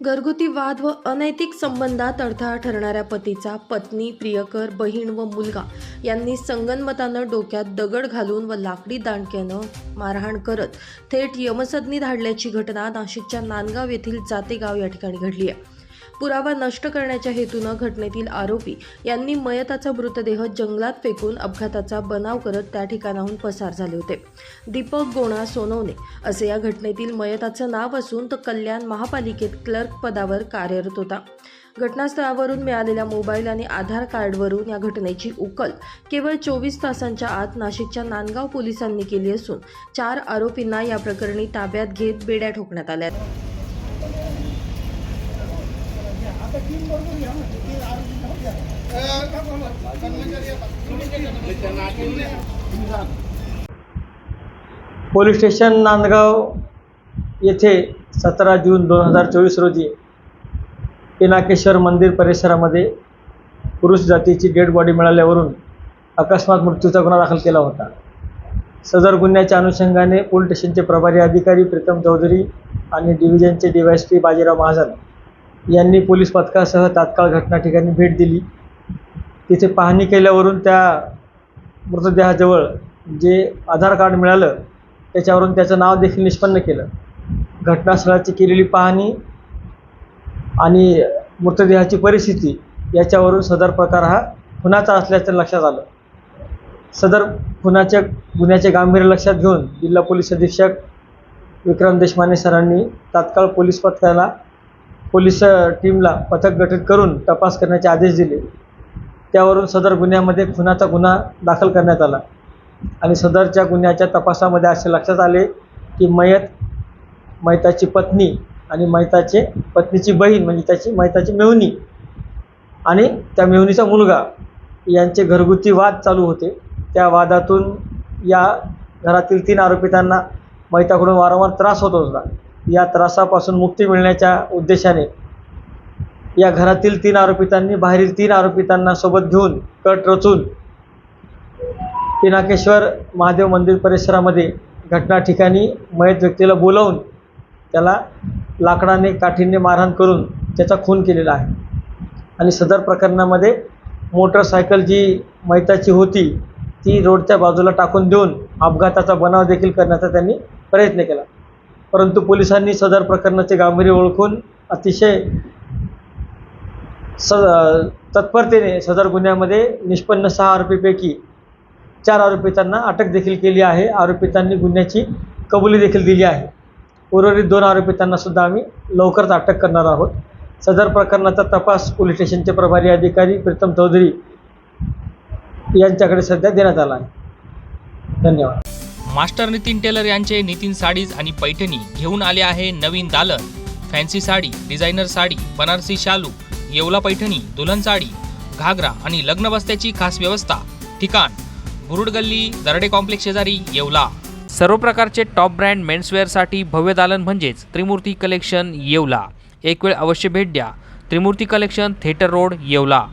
घरगुती वाद व अनैतिक संबंधात अडथळा ठरणाऱ्या पतीचा पत्नी प्रियकर बहीण व मुलगा यांनी संगनमतानं डोक्यात दगड घालून व लाकडी दांडक्यानं मारहाण करत थेट यमसदनी धाडल्याची घटना नाशिकच्या नांदगाव येथील जातेगाव या ठिकाणी घडली आहे. पुरावा नष्ट करण्याच्या हेतूनं घटनेतील आरोपी यांनी मयताचा मृतदेह जंगलात फेकून अपघाताचा बनाव करत त्या ठिकाणाहून पसार झाले होते. दीपक गोणा सोनवणे असे या घटनेतील मयताचं नाव असून तो कल्याण महापालिकेत क्लर्क पदावर कार्यरत होता. घटनास्थळावरून मिळालेल्या मोबाईल आणि आधार कार्डवरून या घटनेची उकल केवळ चोवीस तासांच्या आत नाशिकच्या नांदगाव पोलिसांनी केली असून चार आरोपींना या प्रकरणी ताब्यात घेत बेड्या ठोकण्यात आल्या पोलीस स्टेशन नांदगाव येथे सतरा जून दोन हजार चोवीस रोजी पिनाकेश्वर मंदिर परिसरामध्ये पुरुष जातीची डेड बॉडी मिळाल्यावरून अकस्मात मृत्यूचा गुन्हा दाखल केला होता. सदर गुन्ह्याच्या अनुषंगाने पोलीस स्टेशनचे प्रभारी अधिकारी प्रीतम चौधरी आणि डिव्हिजनचे D Y S P Bajirao Mahajan यांनी पोलीस पथकासह तात्काळ घटना ठिकाणी भेट दिली. तिथे पाहणी केल्यावरून त्या मृतदेहाजवळ जे आधार कार्ड मिळालं त्याच्यावरून त्याचं नाव देखील निष्पन्न केलं. घटनास्थळाची केलेली पाहणी आणि मृतदेहाची परिस्थिती याच्यावरून सदर प्रकार हा खुनाचा असल्याचं लक्षात आलं. सदर खुनाच्या गुन्ह्याचे गांभीर्य लक्षात घेऊन जिल्हा पोलीस अधीक्षक विक्रम देशमाने सरांनी तात्काळ पोलीस पथकाला पोलीस टीमला पथक गठीत करून तपास करण्याचे आदेश दिले. त्यावरून सदर गुन्ह्यामध्ये खुनाचा गुन्हा दाखल करण्यात आला. आणि सदरच्या गुन्ह्याच्या तपासामध्ये असे लक्षात आले की मयत मैताची पत्नी आणि मैताचे पत्नीची बहीण म्हणजे त्याची मैताची मेहुणी आणि त्या मेहुणीचा मुलगा यांचे घरगुती वाद चालू होते. त्या वादातून या घरातील तीन आरोपितांना मैताकडून वारंवार त्रास होत होता. या त्रासापासून मुक्ती मिळण्याच्या उद्देशाने या घरातील तीन आरोपितांनी बाहेरील तीन आरोपितांना सोबत घेऊन कट रचून पिनाकेश्वर महादेव मंदिर परिसरामध्ये घटना ठिकाणी मयत व्यक्तीला बोलावून त्याला लाकडाने काठीने मारहाण करून त्याचा खून केलेला आहे. आणि सदर प्रकरणामध्ये मोटरसायकल जी मैताची होती ती रोडच्या बाजूला टाकून देऊन अपघाताचा बनाव देखील करण्याचा त्यांनी प्रयत्न केला. परंतु पोलिसांनी सदर प्रकरणाचे गांभीर्य ओळखून अतिशय स तत्परतेने सदर गुन्ह्यामध्ये निष्पन्न सहा आरोपीपैकी चार आरोपितांना अटक देखील केली आहे. आरोपितांनी गुन्ह्याची कबुली देखील दिली आहे. उर्वरित दोन आरोपितांना सुद्धा आम्ही लवकरच अटक करणार आहोत. सदर प्रकरणाचा तपास पोलीस स्टेशनचे प्रभारी अधिकारी प्रीतम चौधरी यांच्याकडे सध्या देण्यात आला आहे. धन्यवाद. मास्टर नितीन टेलर यांचे नितीन साडीज आणि पैठणी घेऊन आले आहे नवीन दालन. फॅन्सी साडी डिझायनर साडी बनारसी शालू येवला पैठणी दुल्हन साडी घागरा आणि लग्न बस्त्याची खास व्यवस्था. ठिकाण बुरुड गल्ली दरडे कॉम्प्लेक्स शेजारी येवला. सर्व प्रकारचे टॉप ब्रँड मेन्सवेअरसाठी भव्य दालन म्हणजेच त्रिमूर्ती कलेक्शन येवला. एक वेळ अवश्य भेट द्या. Trimurti collection theatre road Yeola.